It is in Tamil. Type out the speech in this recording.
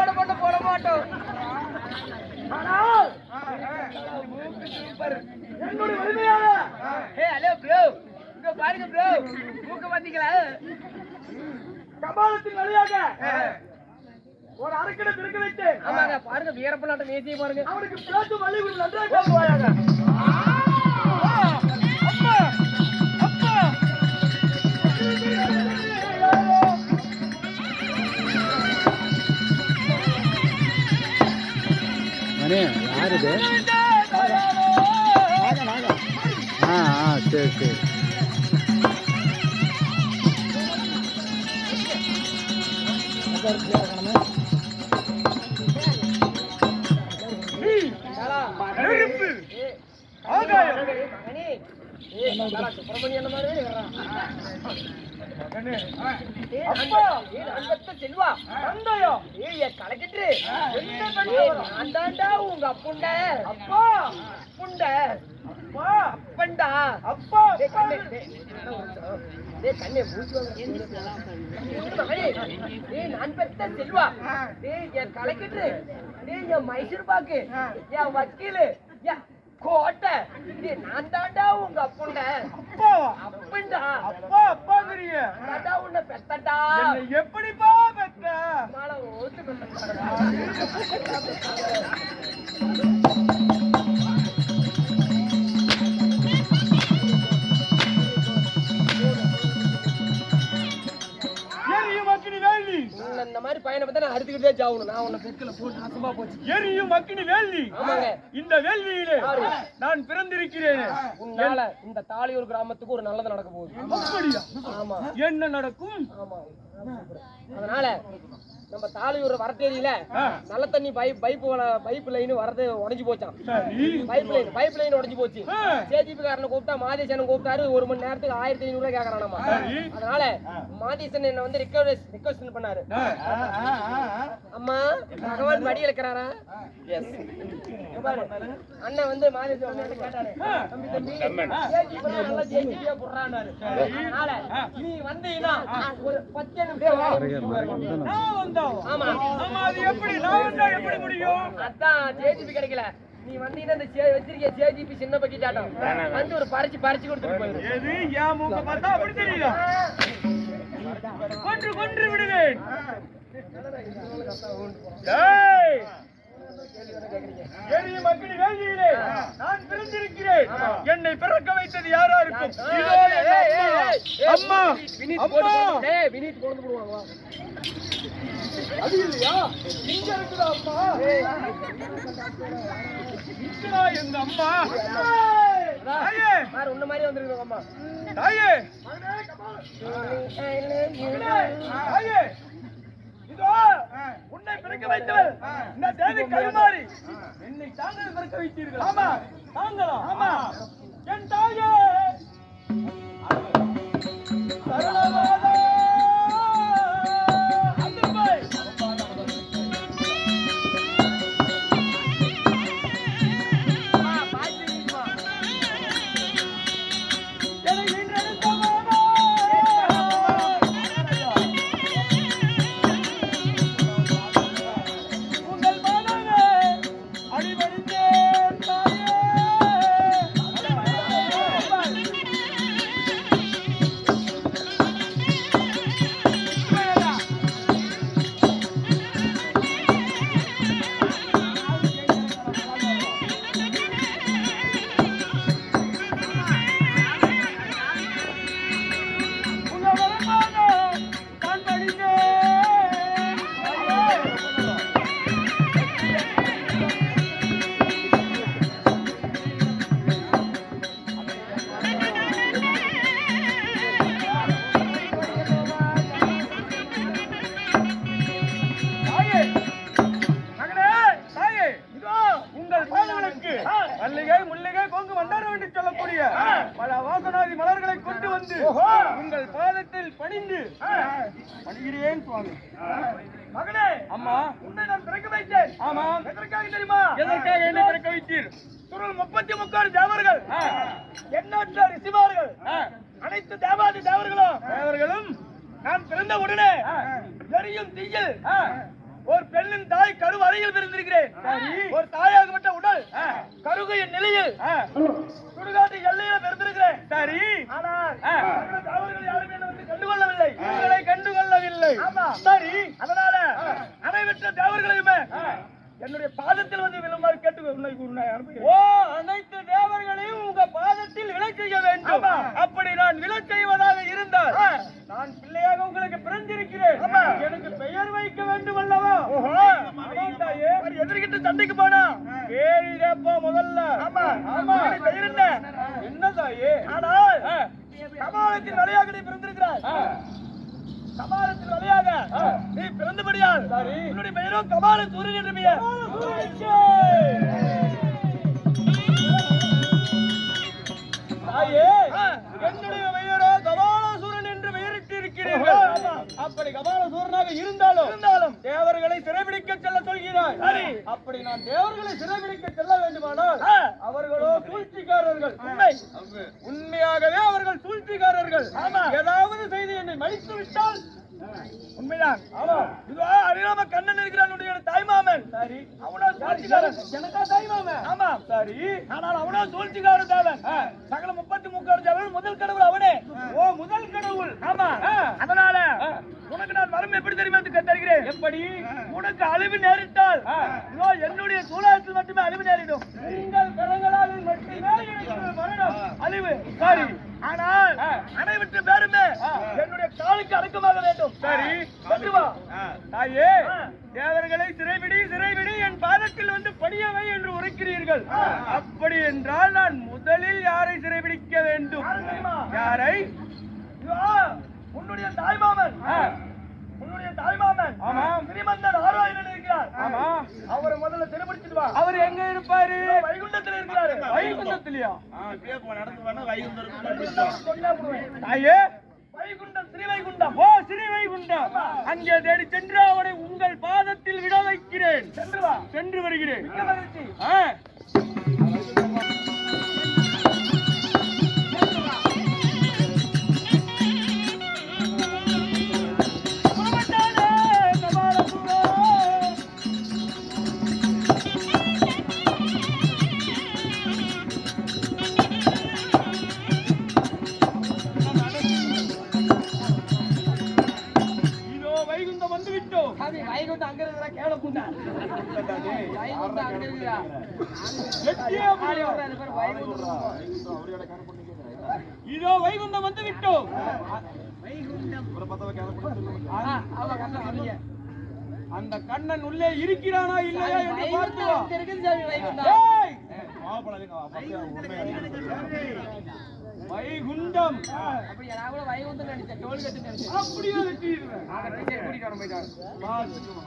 சாப்பாடு பண்ண போட மாட்டோம் ஆனால் சூப்பர் என்னுடைய வலிமையாக. ஹே ஹலோ ப்ரோ இங்க பாருங்க ப்ரோ மூக்க பாத்தீங்களா கபாலத்தின் வழியாக ஒரு அரக்கனை பிறக்க வைத்தேன். ஆமாங்க பாருங்க வீரப்பலாட்டம் ஏசிய பாருங்க. அவனுக்கு பேசும் வழி நன்றாக மணி யார் இது ஆ ஆ சரி சரி Thank you. அப்பா. பெத்த செல்வா தந்தையா ஏய் என் கலக்கிட்டு என்ன கண்டவரா? நான் தாண்டா உங்க அப்புண்ட அப்பா! அப்புண்ட அப்பா! அப்பண்டா அப்பா! டேய் கண்ணே டேய் கண்ணே மூச்சு டேய் நான் பெத்த செல்வா. டேய் என் கலக்கிட்டு டேய் என் மைசூர் பாக்கு என் வக்கீலு. என் கோட்டை. டேய் நான் தாண்டா உங்க அப்புண்ட அப்பா. அப்பண்டா அப்பா அப்பாங்கிறிய தாண்டா உன்னை பெத்தடா எப்படிப்பா பெத்த? மாலை ஓட்டு பெத்தடா வேலி. உன்னை இந்த மாதிரி பையனை நான் அறுத்துக்கிட்டே சாவணும் நான் உன்னை பெருக்கல போட்டு நாசமா போச்சு. எரியும் அக்கினி வேலி. ஆமாங்க. இந்த வேள்வியிலே யாரு? நான் பிறந்திருக்கிறேன். உன்னால இந்த தாலியூர் கிராமத்துக்கு ஒரு நல்லது நடக்க போகுது. ஆமா. என்ன நடக்கும்? ஆமா. அதனால நம்ம தாலியூர் வரத்தேரியில ஆ. நல்ல தண்ணி பைப் பைப் பைப் லைன் வரது உடைஞ்சு போச்சான் பைப் லைன் பைப் லைன் உடைஞ்சு போச்சு. சேஜிபி காரனை கூப்பிட்டா மாதேசன் கூப்பிட்டாரு. ஒரு மணி நேரத்துக்கு ஆயிரத்தி ஐநூறு ரூபாய் கேக்குறானாமா. சரி. அதனால மாதேசன் என்ன வந்து ரிக்வெஸ்ட் ரிக்வெஸ்ட் பண்ணாரு. அம்மா பகவான் மடியில் இருக்கிறாரா அண்ணன் வந்து என்கிட்ட கேட்டாரு தம்பி தம்பி. நல்லா JGP யா போடுறான்னாரு. அதனால நீ வந்தீங்கன்னா ஒரு பத்து நிமிஷம் நான் வந்தா ஆமா. ஆமா அது எப்படி? நான் வந்தா எப்படி முடியும்? அதான் ஜேஜிபி கிடைக்கல. நீ வந்தீங்கன்னா இந்த சே- வச்சிருக்க ஜேஜிபி சின்ன பக்கெட் ஆட்டம் வந்து ஒரு பறிச்சு பறிச்சு கொடுத்துட்டு போயிரு. எது மூக்க பார்த்தா அப்படி தெரியல கொன்று கொன்று விடுவேன் ஏய்! எரியும் அக்கினி வேள்வியிலே நான் பிறந்திருக்கிறேன் என்னை பிறக்க வைத்தது யாரா இருக்கும் அம்மா அம்மா. போடு, அம்மா டேய், வினீத் கொண்டு போடுவாங்க வா. அது இல்லையா? இங்க இருக்குதா அம்மா. இங்கடா எங்க அம்மா. தாயே. பாரு உன்ன மாதிரி வந்திருக்காங்க அம்மா. தாயே. தாயே. இதோ உன்னை பிறக்க வைத்தவள் இந்த தேவி கருமாறி. என்னை தாங்கள் பிறக்க வைத்தீர்கள். ஆமா. தாங்களா ஆமா. என் தாயே. வந்து உங்கள் பாதத்தில் பணிந்து பணிகிறேன் சுவாமி. மகனே அம்மா. உன்னை நான் பிறக்க வைத்தேன். ஆமா. எதற்காக தெரியுமா? எதற்காக என்ன பிறக்க வைத்தீர்? சுருள் முப்பத்தி முக்காடு தேவர்கள். எண்ணற்ற ரிசிமார்கள் அனைத்து தேவாதி தேவர்களும். தேவர்களும் நான் பிறந்த உடனே எரியும் தீயில் ஒரு பெண் பெண்ணின் தாய் கரு அறையில் பிறந்திருக்கிறேன் ஒரு தாயாகப்பட்ட உடல் கருகைய நிலையில் சுடுகாட்டு எல்லையில பிறந்திருக்கிறேன் சரி. ஆனால் கண்டுகொள்ளவில்லை. உங்களை கண்டுகொள்ளவில்லை. சரி அதனால அனைவற்ற தேவர்களையுமே என்னுடைய பாதத்தில் வந்து விழுமாறு கேட்டு. ஓ அனைத்து தேவர்களையும் உங்க பாதத்தில் விலை செய்ய வேண்டும். அப்படி நான் விலை செய்வதாக இருந்தால் நான் பிள்ளையாக உங்களுக்கு பிறந்திருக்கிறேன். எனக்கு பெயர் வைக்க வேண்டும் அல்லவா எதிர்கிட்ட சண்டைக்கு போனா? கேள்வி முதல்ல. ஆமா. ஆமா. பெயர் என்ன? என்ன தாயே? ஆனால் கபாலத்தின் வழியாக நீ பிறந்திருக்கிறாய். கபாலத்தில் வழியாக நீ பிறந்தபடியால் உன்னுடைய பெயரோ கபால சூரியன் என்று பெயர். தாயே என்னுடைய பெயரோ கபாலசூரன் என்று பெயரிட்டு இருக்கிறீர்கள் அப்படி கபாலசூரனாக இருந்தாலும் இருந்தாலும் தேவர்களை சிறைபிடிக்க செல்ல சொல்கிறாய். சரி. அப்படி நான் தேவர்களை சிறைபிடிக்க செல்ல வேண்டுமானால் அவர்களோ சூழ்ச்சிக்காரர்கள். உண்மை உண்மையாகவே அவர்கள் சூழ்ச்சிக்காரர்கள். ஏதாவது செய்து என்னை மடித்து விட்டால் உண்மைதான். ஆமா. இதோ அறியாம கண்ணன் இருக்கிறான் தாய்மாமன். சரி. அவனோ சூழ்ச்சிக்காரன். எனக்கா தாய்மாமன்? ஆமா. சரி. ஆனால் அவனோ சூழ்ச்சிக்காரன் தேவன். சகல முப்பத்தி முக்காடு தேவன் முதல் கடவுள் அவனே. ஓ முதல் கடவுள். ஆமா. அதனால உனக்கு நான் வரம் எப்படி தெரியுமா என்று எப்படி உனக்கு அழிவு நேரிட்டால் இதோ என்னுடைய சூழலத்தில் மட்டுமே அழிவு நேரிடும். உங்கள் கரங்களால் மட்டுமே மரணம். அழிவு. சரி. ஆனால் அனைவற்ற பேருமே என்னுடைய காலுக்கு அடக்கமாக வேண்டும். சரி. கொண்டு வா. தாயே தேவர்களை சிறைபிடி சிறைபிடி என் பாதத்தில் வந்து படியவை என்று உரைக்கிறீர்கள். அப்படி என்றால் நான் முதலில் யாரை சிறைபிடிக்க வேண்டும்? யாரை உன்னுடைய தாய்மாமன் உன்னுடைய தாய்மாமன் ஆமா ஸ்ரீமந்த நாராயணன் இருக்கிறார் ஆமா அவரை முதல்ல திருப்பிடிச்சிட்டு வா அவர் எங்க இருப்பாரு? வைகுண்டத்தில் இருக்கிறாரு வைகுண்டத்திலயா? தாயே. வைகுண்டம் ஸ்ரீவைகுண்டம் ஓ ஸ்ரீவைகுண்டம் அங்கே தேடி சென்று அவனை உங்கள் பாதத்தில் விட வைக்கிறேன். சென்று வருகிறேன். இதோ வைகுண்டம் வந்து விட்டோம். அந்த கண்ணன் உள்ளே இருக்கிறானா இல்லையா என்று பார்த்து வைகுண்டம். வைகுண்டம் அப்படியா நான் கூட வைகுண்டம் நினைச்சேன் டோல் கட்டு நினைச்சேன் அப்படியே வெட்டிடுவேன் ஆ, சரி, கூட்டிட்டு வரேன் போயிட்டு வரேன். பார்த்துட்டு வா.